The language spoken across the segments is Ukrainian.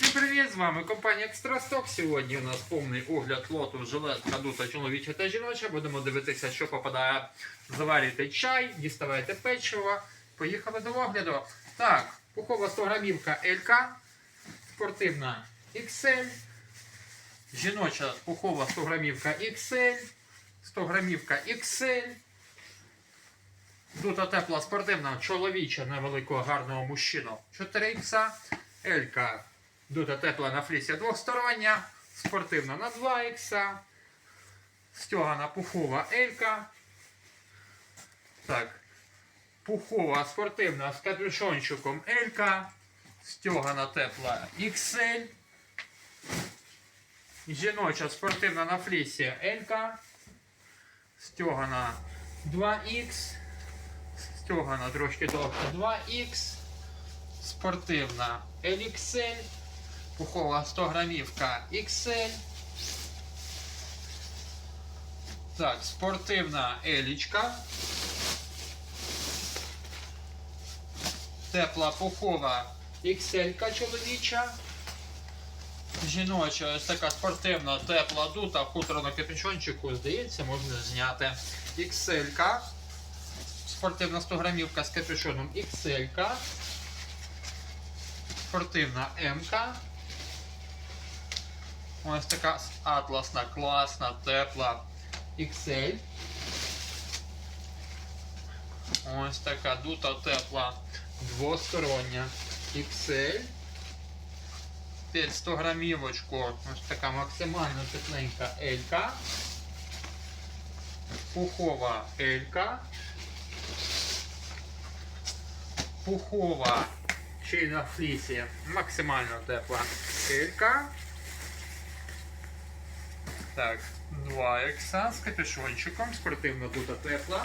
Всім привіт! З вами компанія Екстрасток. Сьогодні у нас повний огляд лоту жилетка дута чоловіча та жіноча. Будемо дивитися, що попадає. Заварюйте чай, діставайте печиво. Поїхали до огляду. Так, пухова 100 грамівка ЛК, спортивна XL, жіноча пухова 100 грамівка XL, 100 грамівка XL. Дута тепла спортивна чоловіча невеликого гарного мужчину 4 х Елька дута тепла на флісі двостороння, спортивна на 2 х стягана пухова Елька. Так. Пухова спортивна з капюшончиком Елька. Стягана тепла XL. Жіноча спортивна на флісі Елька. Стягана 2х. Стягана трошки довше 2х. Спортивна LXL. Пухова 100 грамівка XL. Так, спортивна елічка. Тепла пухова XL чоловіча. Жіноча ось така спортивна тепла дута, хутро на капюшончику, здається, можна зняти. XL. Спортивна 100 грамівка з капюшоном XL. Спортивна М-ка. Ось така атласна, класна, тепла XL. Ось така дута тепла двостороння XL. Під 100 грамівочку. Ось така максимально тепленька L. Пухова L. Пухова й на флісі максимально тепла L. Так, 2 ікса з капюшончиком, спортивно дута тепла.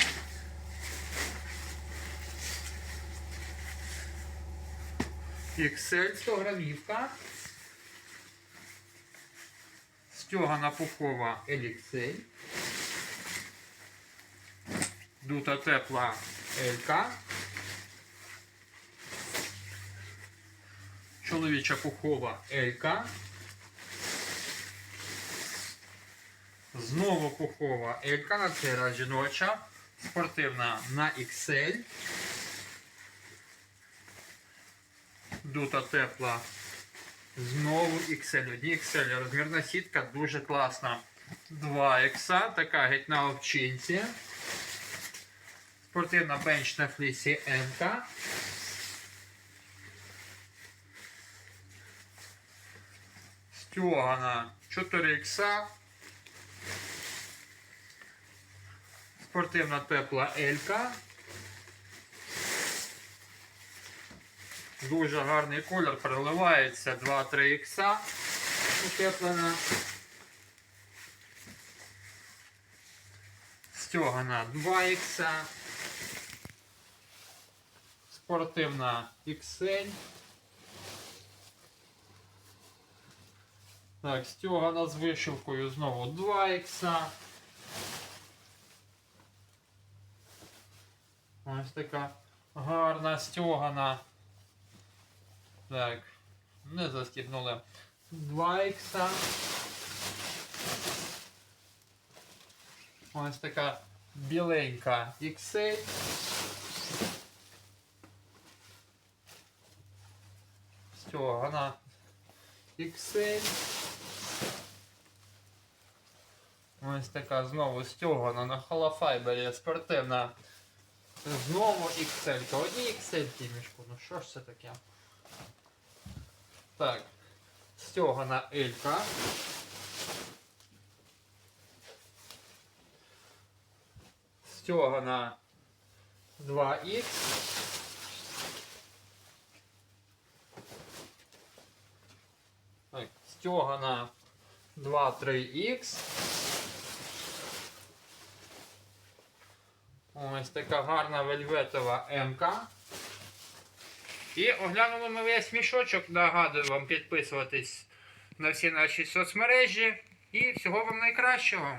XL 100 грамівка. Стягана пухова LXL. Дута тепла LK. Чоловіча пухова LK. Знову пухова Елька, на цей раз жіноча. Спортивна на XL. Дута тепла. Знову XL. Одні XL. Розмірна сітка дуже класна. 2 X, така геть на овчинці. Спортивна бенч на флісі МК. Стягана 4 X. Спортивна тепла Елька. Дуже гарний колір, переливається 2-3 ікса утеплена. Стягана 2 ікса. Спортивна XL. Так, стягана з вишивкою знову 2 ікса. Ось така гарна стягана. Так, не застібнули. 2 ікса. Ось така біленька XL. Стягана XL. Ось така знову стягана на холофайбері спортивна. Знову XL. -ка. Одні XL мішку. Ну що ж це таке? Так. Стягана Елька. Стягана 2Х. Так, стягана 2-3Х. Ось така гарна вельветова МК. І оглянули ми весь мішочок. Нагадую вам підписуватись на всі наші соцмережі. І всього вам найкращого.